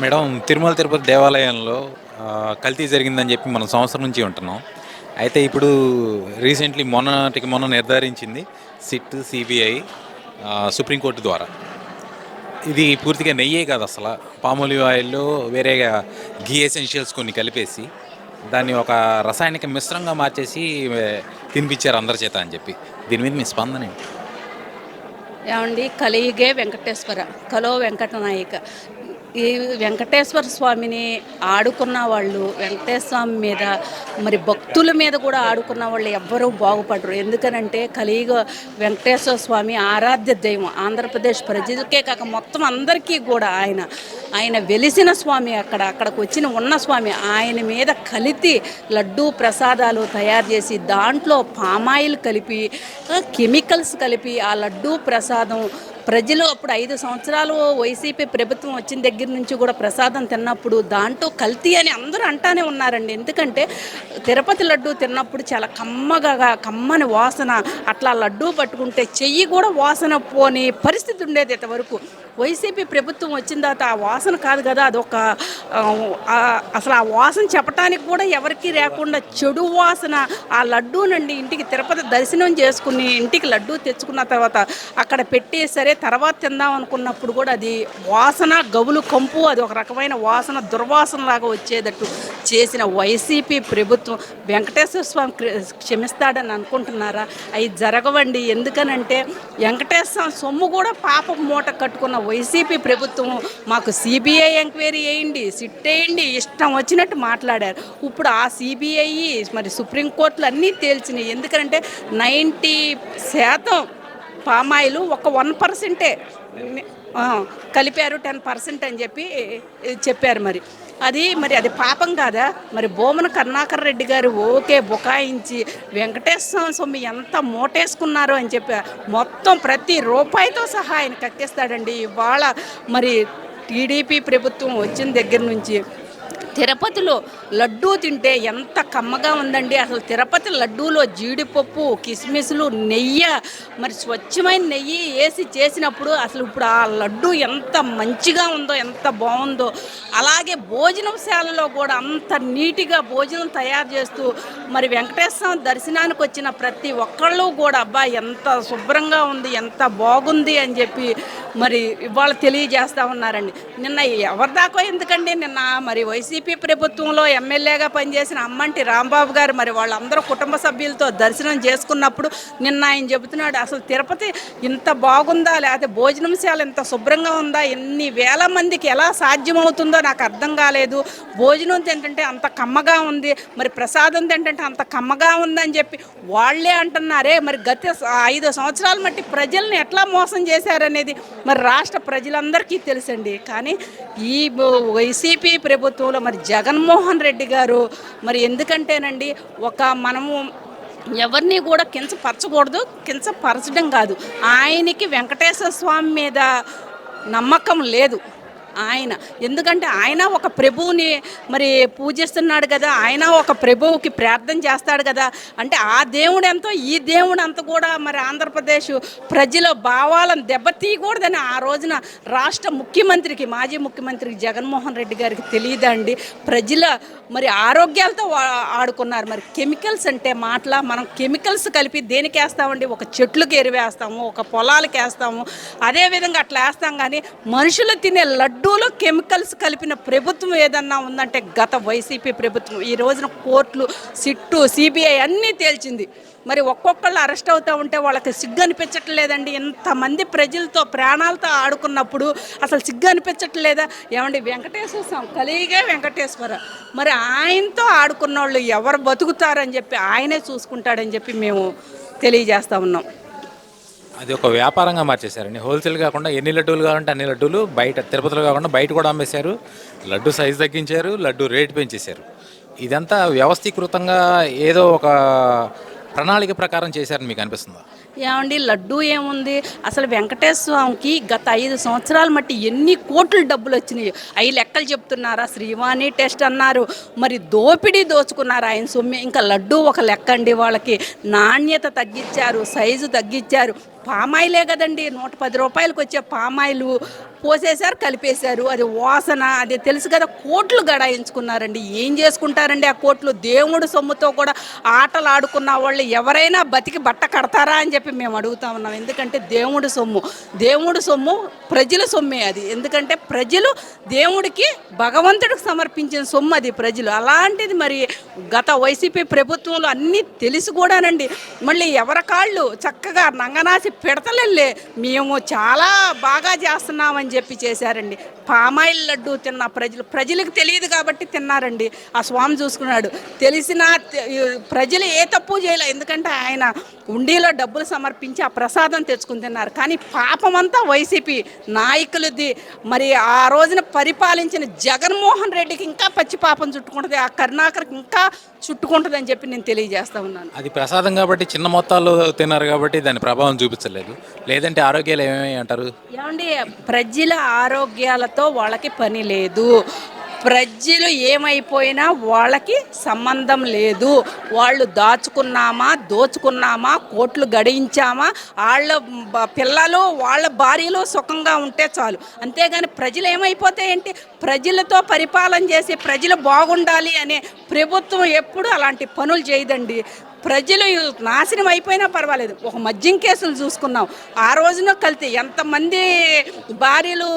Madam Tirumala Tirupati దేవాలయంలో కల్తీ జరిగిందని చెప్పి మనం సంవత్సరం నుంచి ఉంటున్నాం. అయితే ఇప్పుడు రీసెంట్లీ మొన్నటికి మొన్న నిర్ధారించింది సిట్ సిబిఐ సుప్రీంకోర్టు ద్వారా. ఇది పూర్తిగా నెయ్యే కాదు అసలు. పామోలివ్ ఆయిల్లో వేరేగా ఘీ ఎసెన్షియల్స్ కొన్ని కలిపేసి దాన్ని ఒక రసాయనిక మిశ్రంగా మార్చేసి తినిపించారు అందరి చేత అని చెప్పి. దీని మీద మీ స్పందన ఏమండి కలియుగే వెంకటేశ్వర కలో వెంకటనాయక. ఈ వెంకటేశ్వర స్వామిని ఆడుకున్న వాళ్ళు వెంకటేశ్వర స్వామి మీద మరి భక్తుల మీద కూడా ఆడుకున్న వాళ్ళు ఎవ్వరూ బాగుపడరు. ఎందుకనంటే కలియుగ వెంకటేశ్వర స్వామి ఆరాధ్య దైవం ఆంధ్రప్రదేశ్ ప్రజలకే కాక మొత్తం అందరికీ కూడా ఆయన ఆయన వెలిసిన స్వామి అక్కడ అక్కడికి వచ్చిన ఉన్న స్వామి ఆయన మీద కలితి లడ్డూ ప్రసాదాలు తయారు చేసి దాంట్లో పామాయిల్ కలిపి కెమికల్స్ కలిపి ఆ లడ్డూ ప్రసాదం ప్రజలు అప్పుడు ఐదు సంవత్సరాలు వైసీపీ ప్రభుత్వం వచ్చిన దగ్గర నుంచి కూడా ప్రసాదం తిన్నప్పుడు దాంట్లో కల్తీ అని అందరూ అంటానే ఉన్నారండి. ఎందుకంటే తిరుపతి లడ్డు తిన్నప్పుడు చాలా కమ్మగా కమ్మని వాసన అట్లా లడ్డు పట్టుకుంటే చెయ్యి కూడా వాసన పోని పరిస్థితి ఉండేది ఇంతవరకు. వైసీపీ ప్రభుత్వం వచ్చిన తర్వాత ఆ వాసన కాదు కదా అదొక అసలు ఆ వాసన చెప్పడానికి కూడా ఎవరికి లేకుండా చెడు వాసన ఆ లడ్డూనండి ఇంటికి తిరుపతి దర్శనం చేసుకుని ఇంటికి లడ్డూ తెచ్చుకున్న తర్వాత అక్కడ పెట్టేసరే సరే తర్వాత తిందాం అనుకున్నప్పుడు కూడా అది వాసన గవులు కంపు అది ఒక రకమైన వాసన దుర్వాసన లాగా వచ్చేటట్టు చేసిన వైసీపీ ప్రభుత్వం. వెంకటేశ్వర స్వామి క్షమిస్తాడని అనుకుంటున్నారా? అవి జరగవండి. ఎందుకనంటే వెంకటేశ్వర స్వామి సొమ్ము కూడా పాప మూట కట్టుకున్న వైసీపీ ప్రభుత్వం మాకు సిబిఐ ఎంక్వైరీ వేయండి సిట్ వేయండి ఇష్టం వచ్చినట్టు మాట్లాడారు. ఇప్పుడు ఆ సిబిఐ మరి సుప్రీంకోర్టులు అన్నీ తేల్చినాయి. ఎందుకంటే నైంటీ శాతం పామాయిల్ ఒక వన్ పర్సెంటే కలిపారు టెన్ పర్సెంట్ అని చెప్పి చెప్పారు మరి. అది మరి అది పాపం కాదా? మరి బోమన కరుణాకర్ రెడ్డి గారు ఓకే బుకాయించి వెంకటేశ్వర స్వామి ఎంత మూటేసుకున్నారు అని చెప్పి మొత్తం ప్రతి రూపాయితో సహా ఆయన కక్కేస్తాడండి. ఇవాళ మరి టీడీపీ ప్రభుత్వం వచ్చిన దగ్గర నుంచి తిరుపతిలో లడ్డూ తింటే ఎంత కమ్మగా ఉందండి. అసలు తిరుపతి లడ్డూలో జీడిపప్పు కిస్మిస్లు నెయ్యి మరి స్వచ్ఛమైన నెయ్యి వేసి చేసినప్పుడు అసలు ఇప్పుడు ఆ లడ్డు ఎంత మంచిగా ఉందో ఎంత బాగుందో. అలాగే భోజనశాలలో కూడా అంత నీట్గా భోజనం తయారు చేస్తూ మరి వెంకటేశ్వర స్వామి దర్శనానికి వచ్చిన ప్రతి ఒక్కళ్ళు కూడా అబ్బా ఎంత శుభ్రంగా ఉంది ఎంత బాగుంది అని చెప్పి మరి ఇవాళ తెలియజేస్తా ఉన్నారండి. నిన్న ఎవరిదాకో ఎందుకండి? నిన్న మరి వైసీపీ ప్రభుత్వంలో ఎమ్మెల్యేగా పనిచేసిన అమ్మంటి రాంబాబు గారు మరి వాళ్ళందరూ కుటుంబ సభ్యులతో దర్శనం చేసుకున్నప్పుడు నిన్న ఆయన చెబుతున్నాడు అసలు తిరుపతి ఇంత బాగుందా? లేకపోతే భోజనంశాల ఇంత శుభ్రంగా ఉందా? ఎన్ని వేల మందికి ఎలా సాధ్యమవుతుందో నాకు అర్థం కాలేదు. భోజనం ఏంటంటే అంత కమ్మగా ఉంది. మరి ప్రసాదం ఏంటంటే అంత కమ్మగా ఉందని చెప్పి వాళ్ళే అంటున్నారే. మరి గత ఐదు సంవత్సరాల మట్టి ప్రజల్ని ఎట్లా మోసం చేశారనేది మరి రాష్ట్ర ప్రజలందరికీ తెలుసండి. కానీ ఈ వైసీపీ ప్రభుత్వంలో మరి జగన్మోహన్ రెడ్డి గారు మరి ఎందుకంటేనండి ఒక మనము ఎవరిని కూడా కించపరచకూడదు కించపరచడం కాదు. ఆయనకి వెంకటేశ్వర స్వామి మీద నమ్మకం లేదు. ఆయన. ఎందుకంటే ఆయన ఒక ప్రభువుని మరి పూజిస్తున్నాడు కదా ఆయన ఒక ప్రభువుకి ప్రార్థన చేస్తాడు కదా. అంటే ఆ దేవుడు ఎంతో ఈ దేవుడు అంత కూడా మరి ఆంధ్రప్రదేశ్ ప్రజల భావాలను దెబ్బతీయకూడదని ఆ రోజున రాష్ట్ర ముఖ్యమంత్రికి మాజీ ముఖ్యమంత్రికి జగన్మోహన్ రెడ్డి గారికి తెలియదండి. ప్రజల మరి ఆరోగ్యాలతో ఆడుకున్నారు. మరి కెమికల్స్ అంటే మాటల మనం కెమికల్స్ కలిపి దేనికి వేస్తామండి? ఒక చెట్లకు ఎరువేస్తాము ఒక పొలాలకు వేస్తాము. అదేవిధంగా అట్లా వేస్తాం కానీ మనుషులు తినే లడ్డు లడ్డూలో కెమికల్స్ కలిపిన ప్రభుత్వం ఏదన్నా ఉందంటే గత వైసీపీ ప్రభుత్వం. ఈ రోజున కోర్టులు సిట్టు సిబిఐ అన్నీ తేల్చింది. మరి ఒక్కొక్కళ్ళు అరెస్ట్ అవుతూ ఉంటే వాళ్ళకి సిగ్గు అనిపించట్లేదండి ఇంతమంది ప్రజలతో ప్రాణాలతో ఆడుకున్నప్పుడు అసలు సిగ్గు అనిపించట్లేదా ఏమండి వెంకటేశ్వర స్వామి కలిగే వెంకటేశ్వర. మరి ఆయనతో ఆడుకున్న వాళ్ళు ఎవరు బతుకుతారని చెప్పి ఆయనే చూసుకుంటాడని చెప్పి మేము తెలియజేస్తా ఉన్నాం. అది ఒక వ్యాపారంగా మార్చేశారండి హోల్సేల్ కాకుండా ఎన్ని లడ్డూలు కావాలంటే అన్ని లడ్డూలు బయట తిరుపతిలో కాకుండా బయట కూడా అమ్మేశారు. లడ్డు సైజు తగ్గించారు లడ్డు రేటు పెంచేశారు. ఇదంతా వ్యవస్థీకృతంగా ఏదో ఒక ప్రణాళిక ప్రకారం చేశారని మీకు అనిపిస్తుందా? ఏమండి లడ్డు ఏముంది? అసలు వెంకటేశ్వర స్వామికి గత ఐదు సంవత్సరాల మట్టి ఎన్ని కోట్లు డబ్బులు వచ్చినాయి? అవి లెక్కలు చెప్తున్నారా? శ్రీవాణి టెస్ట్ అన్నారు. మరి దోపిడీ దోచుకున్నారు ఆయన సొమ్మె. ఇంకా లడ్డు ఒక లెక్క అండి వాళ్ళకి. నాణ్యత తగ్గించారు సైజు తగ్గించారు. పామాయిలే కదండి. నూట పది రూపాయలకు వచ్చే పామాయిలు పోసేశారు కలిపేశారు. అది వాసన అది తెలుసు కదా కోట్లు గడాయించుకున్నారండి. ఏం చేసుకుంటారండి ఆ కోట్లు? దేవుడు సొమ్ముతో కూడా ఆటలు ఆడుకున్న వాళ్ళు ఎవరైనా బతికి బట్ట కడతారా అని చెప్పి మేము అడుగుతా ఉన్నాం. ఎందుకంటే దేవుడు సొమ్ము. దేవుడు సొమ్ము ప్రజల సొమ్మే అది. ఎందుకంటే ప్రజలు దేవుడికి భగవంతుడికి సమర్పించిన సొమ్ము అది ప్రజలు. అలాంటిది మరి గత వైసీపీ ప్రభుత్వంలో అన్నీ తెలిసి కూడానండి. మళ్ళీ ఎవరి కాళ్ళు చక్కగా నంగనాసి పెడతలే మేము చాలా బాగా చేస్తున్నామని చెప్పి చేశారండి. పామాయిల్ లడ్డు తిన్న ప్రజలు. ప్రజలకు తెలియదు కాబట్టి తిన్నారండి. ఆ స్వామి చూసుకున్నాడు. తెలిసిన ప్రజలు ఏ తప్పు చేయలే. ఎందుకంటే ఆయన ఉండిలో డబ్బులు సమర్పించి ఆ ప్రసాదం తెచ్చుకుని తిన్నారు. కానీ పాపమంతా వైసీపీ నాయకులది. మరి ఆ రోజున పరిపాలించిన జగన్మోహన్ రెడ్డికి ఇంకా పచ్చి పాపం చుట్టుకుంటుంది. ఆ కరుణాకర్కి ఇంకా చుట్టుకుంటుంది అని చెప్పి నేను తెలియజేస్తా ఉన్నాను. అది ప్రసాదం కాబట్టి చిన్న మొత్తాల్లో తిన్నారు కాబట్టి దాని ప్రభావం చూపించలేదు. లేదంటే ఆరోగ్యాలు ఏమేమి అంటారు? ఏమండి ప్రజల ఆరోగ్యాలతో వాళ్ళకి పని లేదు. ప్రజలు ఏమైపోయినా వాళ్ళకి సంబంధం లేదు. వాళ్ళు దాచుకున్నామా దోచుకున్నామా కోట్లు గడించామా వాళ్ళ పిల్లలు వాళ్ళ భార్యలు సుఖంగా ఉంటే చాలు. అంతేగాని ప్రజలు ఏమైపోతే ఏంటి? ప్రజలతో పరిపాలన చేసి ప్రజలు బాగుండాలి అనే ప్రభుత్వం ఎప్పుడు అలాంటి పనులు చేయదండి. ప్రజలు నాశనం అయిపోయినా పర్వాలేదు. ఒక మద్యం కేసులు చూసుకున్నాం. ఆ రోజున కలితే ఎంతమంది భార్యలు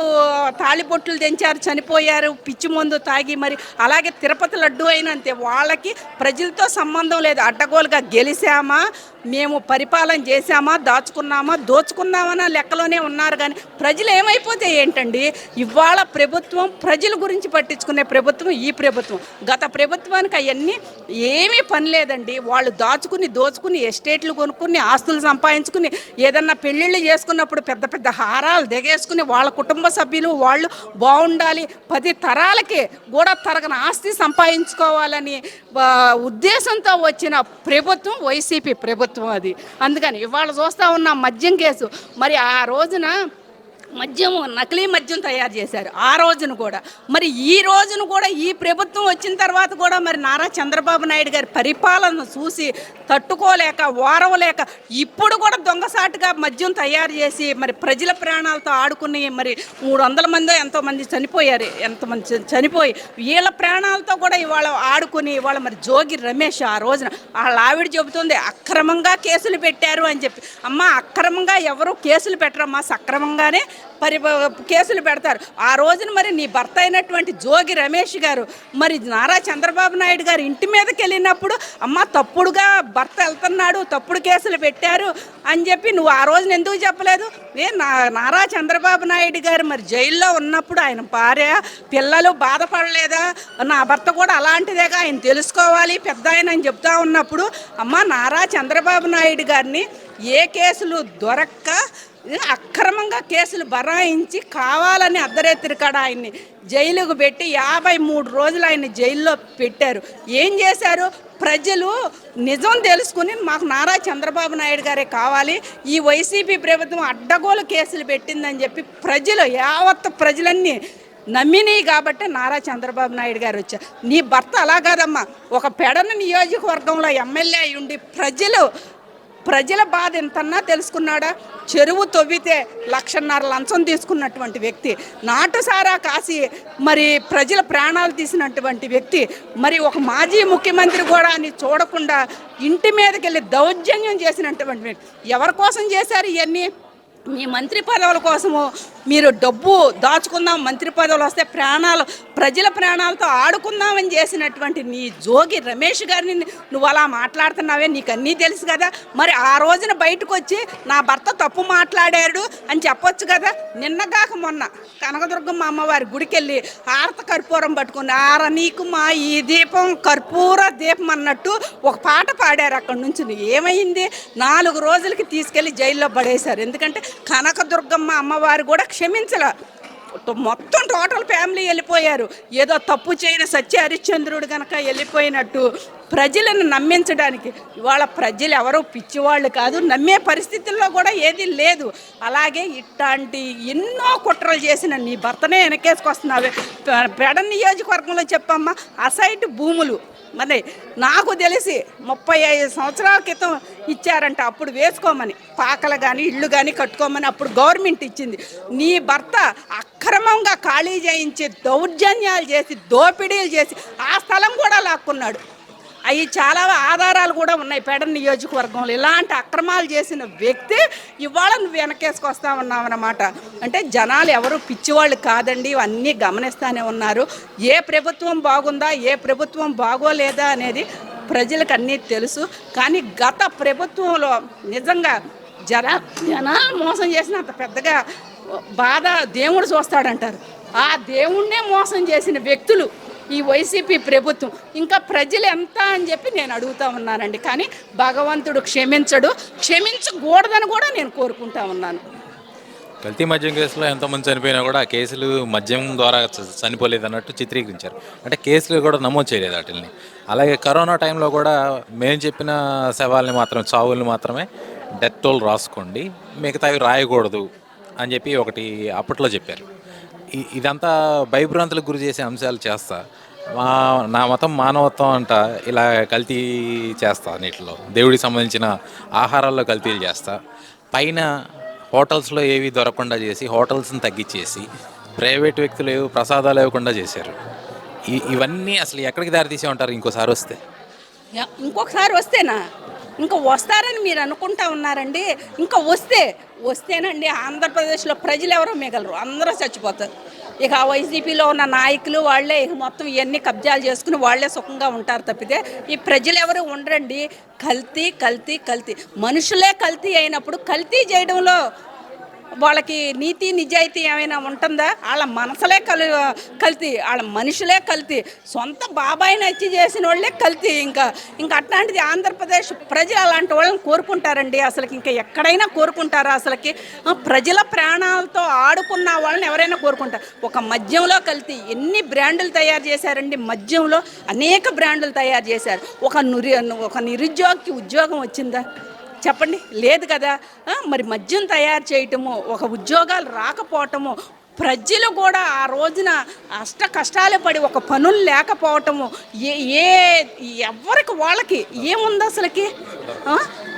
తాళిబొట్లు తెంచారు చనిపోయారు పిచ్చి మందు తాగి మరి అలాగే తిరుపతి లడ్డు అయినంతే అంతే వాళ్ళకి ప్రజలతో సంబంధం లేదు. అడ్డగోలుగా గెలిచామా మేము పరిపాలన చేశామా దాచుకున్నామా దోచుకున్నామన్న లెక్కలోనే ఉన్నారు కానీ ప్రజలు ఏమైపోతే ఏంటండి? ఇవాళ ప్రభుత్వం ప్రజల గురించి పట్టించుకునే ప్రభుత్వం ఈ ప్రభుత్వం. గత ప్రభుత్వానికి అవన్నీ ఏమీ పని లేదండి. వాళ్ళు దా దాచుకుని దోచుకుని ఎస్టేట్లు కొనుక్కుని ఆస్తులు సంపాదించుకుని ఏదన్నా పెళ్ళిళ్ళు చేసుకున్నప్పుడు పెద్ద పెద్ద హారాలు దిగేసుకుని వాళ్ళ కుటుంబ సభ్యులు వాళ్ళు బాగుండాలి. పది తరాలకి కూడా తరగని ఆస్తి సంపాదించుకోవాలని ఉద్దేశంతో వచ్చిన ప్రభుత్వం వైసీపీ ప్రభుత్వం అది. అందుకని ఇవాళ చూస్తూ ఉన్న మద్యం కేసు. మరి ఆ రోజున మద్యం నకిలీ మద్యం తయారు చేశారు ఆ రోజున కూడా. మరి ఈ రోజున కూడా ఈ ప్రభుత్వం వచ్చిన తర్వాత కూడా మరి నారా చంద్రబాబు నాయుడు గారి పరిపాలన చూసి తట్టుకోలేక ఓరవలేక ఇప్పుడు కూడా దొంగసాటుగా మద్యం తయారు చేసి మరి ప్రజల ప్రాణాలతో ఆడుకుని మరి మూడు వందల మంది ఎంతోమంది చనిపోయారు ఎంతమంది చనిపోయి వీళ్ళ ప్రాణాలతో కూడా ఇవాళ ఆడుకుని ఇవాళ మరి జోగి రమేష్ ఆ రోజున వాళ్ళ ఆవిడ చెబుతుంది అక్రమంగా కేసులు పెట్టారు అని చెప్పి. అమ్మ అక్రమంగా ఎవరు కేసులు పెట్టరమ్మా సక్రమంగానే పరి కేసులు పెడతారు. ఆ రోజున మరి నీ భర్త అయినటువంటి జోగి రమేష్ గారు మరి నారా చంద్రబాబు నాయుడు గారు ఇంటి మీదకి వెళ్ళినప్పుడు అమ్మ తప్పుడుగా భర్త వెళ్తున్నాడు తప్పుడు కేసులు పెట్టారు అని చెప్పి నువ్వు ఆ రోజున ఎందుకు చెప్పలేదు? ఏ నా నారా చంద్రబాబు నాయుడు గారు మరి జైల్లో ఉన్నప్పుడు ఆయన భార్య పిల్లలు బాధపడలేదా? నా భర్త కూడా అలాంటిదేగా ఆయన తెలుసుకోవాలి పెద్ద ఆయన అని చెప్తా ఉన్నప్పుడు అమ్మ నారా చంద్రబాబు నాయుడు గారిని ఏ కేసులు దొరక్క అక్రమంగా కేసులు బరాయించి కావాలని అర్ధరేత్రి కాడ ఆయన్ని జైలుకు పెట్టి యాభై మూడు రోజులు ఆయన జైల్లో పెట్టారు. ఏం చేశారు? ప్రజలు నిజం తెలుసుకుని మాకు నారా చంద్రబాబు నాయుడు గారే కావాలి ఈ వైసీపీ ప్రభుత్వం అడ్డగోలు కేసులు పెట్టిందని చెప్పి ప్రజలు యావత్ ప్రజలన్నీ నమ్మినాయి కాబట్టి నారా చంద్రబాబు నాయుడు గారు వచ్చారు. నీ భర్త అలా కాదమ్మా ఒక పెడన నియోజకవర్గంలో ఎమ్మెల్యే అయి ఉండి ప్రజలు ప్రజల బాధ ఎంతన్నా తెలుసుకున్నాడా? చెరువు తవ్వితే లక్షన్నర లంచం తీసుకున్నటువంటి వ్యక్తి నాటుసారా కాసి మరి ప్రజల ప్రాణాలు తీసినటువంటి వ్యక్తి మరి ఒక మాజీ ముఖ్యమంత్రి కూడా అని చూడకుండా ఇంటి మీదకి వెళ్ళి దౌర్జన్యం చేసినటువంటి వ్యక్తి. ఎవరి కోసం చేశారు ఇవన్నీ మీ మంత్రి పదవుల కోసము మీరు డబ్బు దాచుకుందాం మంత్రి పదవులు వస్తే ప్రాణాలు ప్రజల ప్రాణాలతో ఆడుకుందామని చేసినటువంటి నీ జోగి రమేష్ గారిని నువ్వు అలా మాట్లాడుతున్నావే నీకు అన్నీ తెలుసు కదా. మరి ఆ రోజున బయటకు వచ్చి నా భర్త తప్పు మాట్లాడాడు అని చెప్పొచ్చు కదా. నిన్నగాక మొన్న కనకదుర్గమ్మ అమ్మవారి గుడికి వెళ్ళి ఆరత కర్పూరం పట్టుకుని ఆర నీకు మా ఈ దీపం కర్పూర దీపం అన్నట్టు ఒక పాట పాడారు అక్కడ నుంచి. ఏమైంది? నాలుగు రోజులకి తీసుకెళ్ళి జైల్లో పడేశారు. ఎందుకంటే కనకదుర్గమ్మ అమ్మవారు కూడా క్షమించలే. మొత్తం టోటల్ ఫ్యామిలీ వెళ్ళిపోయారు. ఏదో తప్పు చేయని సత్య హరిశ్చంద్రుడు కనుక వెళ్ళిపోయినట్టు ప్రజలను నమ్మించడానికి. ఇవాళ ప్రజలు ఎవరో పిచ్చివాళ్ళు కాదు నమ్మే పరిస్థితుల్లో కూడా ఏది లేదు. అలాగే ఇట్లాంటి ఎన్నో కుట్రలు చేసిన నీ భర్తనే వెనకేసుకొస్తున్నావే. పె- పెడ నియోజకవర్గంలో చెప్పమ్మా అసైట్ భూములు. మరి నాకు తెలిసి ముప్పై ఐదు సంవత్సరాల క్రితం ఇచ్చారంట. అప్పుడు వేసుకోమని. పాకలు కానీ ఇళ్ళు కానీ కట్టుకోమని అప్పుడు గవర్నమెంట్ ఇచ్చింది. నీ భర్త అక్రమంగా ఖాళీ చేయించి దౌర్జన్యాలు చేసి దోపిడీలు చేసి ఆ స్థలం కూడా లాక్కున్నాడు. అవి చాలా ఆధారాలు కూడా ఉన్నాయి పెడ నియోజకవర్గంలో. ఇలాంటి అక్రమాలు చేసిన వ్యక్తి ఇవాళ నువ్వు వెనకేసుకొస్తా ఉన్నామన్నమాట అంటే జనాలు ఎవరు పిచ్చివాళ్ళు కాదండి ఇవన్నీ గమనిస్తూనే ఉన్నారు. ఏ ప్రభుత్వం బాగుందా ఏ ప్రభుత్వం బాగోలేదా అనేది ప్రజలకు అన్నీ తెలుసు. కానీ గత ప్రభుత్వంలో నిజంగా జన జనాలు మోసం చేసినంత పెద్దగా బాధ దేవుడు చూస్తాడంటారు. ఆ దేవుణ్ణే మోసం చేసిన వ్యక్తులు ఈ వైసీపీ ప్రభుత్వం. ఇంకా ప్రజలు ఎంత అని చెప్పి నేను అడుగుతా ఉన్నానండి. కానీ భగవంతుడు క్షమించడు. క్షమించకూడదని కూడా నేను కోరుకుంటా ఉన్నాను. కల్తీ మద్యం కేసులో ఎంతమంది చనిపోయినా కూడా ఆ కేసులు మద్యం ద్వారా చనిపోలేదు అన్నట్టు చిత్రీకరించారు. అంటే కేసులు కూడా నమోదు చేయలేదు వాటిని అలాగే కరోనా టైంలో కూడా మేము చెప్పిన శవాల్ని మాత్రం చావుల్ని మాత్రమే డెత్ టోల్ రాసుకోండి. మిగతావి రాయకూడదు అని చెప్పి ఒకటి అప్పట్లో చెప్పారు. ఇదంతా భయభ్రాంతులకు గురి చేసే అంశాలు చేస్తా. మా నా మతం మానవత్వం అంట ఇలా కల్తీ చేస్తా నీటిలో. దేవుడికి సంబంధించిన ఆహారాల్లో కల్తీలు చేస్తా. పైన హోటల్స్లో ఏవి దొరకకుండా చేసి హోటల్స్ని తగ్గించేసి ప్రైవేట్ వ్యక్తులు ఏవి ప్రసాదాలు ఇవ్వకుండా చేశారు. ఇవన్నీ అసలు ఎక్కడికి దారితీసే ఉంటారు? ఇంకోసారి వస్తే. ఇంకొకసారి వస్తేనా? ఇంకా వస్తారని మీరు అనుకుంటా ఉన్నారండి. ఇంకా వస్తే వస్తేనండి ఆంధ్రప్రదేశ్లో ప్రజలు ఎవరో మిగలరు. అందరూ చచ్చిపోతారు. ఇక వైసీపీలో ఉన్న నాయకులు వాళ్ళే ఇక మొత్తం ఇవన్నీ కబ్జాలు చేసుకుని వాళ్ళే సుఖంగా ఉంటారు తప్పితే ఈ ప్రజలు ఎవరు ఉండరండి. కల్తీ కల్తీ కల్తీ. మనుషులే కల్తీ అయినప్పుడు కల్తీ చేయడంలో వాళ్ళకి నీతి నిజాయితీ ఏమైనా ఉంటుందా? వాళ్ళ మనసులే కలి కల్తీ వాళ్ళ మనుషులే కల్తీ. సొంత బాబాయిని వచ్చి చేసిన వాళ్ళే కల్తీ ఇంకా. ఇంకా అట్లాంటిది ఆంధ్రప్రదేశ్ ప్రజలు అలాంటి వాళ్ళని కోరుకుంటారండి. అసలుకి ఇంకా ఎక్కడైనా కోరుకుంటారా అసలుకి? ప్రజల ప్రాణాలతో ఆడుకున్న వాళ్ళని ఎవరైనా కోరుకుంటారు ఒక మద్యంలో కల్తీ. ఎన్ని బ్రాండ్లు తయారు చేశారండి? మద్యంలో అనేక బ్రాండ్లు తయారు చేశారు. ఒక నురి ఒక నిరుద్యోగికి ఉద్యోగం వచ్చిందా? చెప్పండి. లేదు కదా. మరి మద్యం తయారు చేయటము ఒక ఉద్యోగాలు రాకపోవటము ప్రజలు కూడా ఆ రోజున అష్ట కష్టాలు పడి ఒక పనులు లేకపోవటము ఏ ఏ ఎవరికి వాళ్ళకి ఏముంది అసలుకి?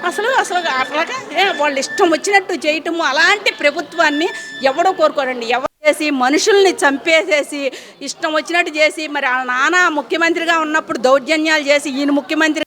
అసలు అసలు అట్లాగా వాళ్ళు ఇష్టం వచ్చినట్టు చేయటము అలాంటి ప్రభుత్వాన్ని ఎవడో కోరుకోరండి. ఎవరు చేసి మనుషుల్ని చంపేసేసి ఇష్టం వచ్చినట్టు చేసి మరి ఆ నాన్న ముఖ్యమంత్రిగా ఉన్నప్పుడు దౌర్జన్యాలు చేసి ఈయన ముఖ్యమంత్రి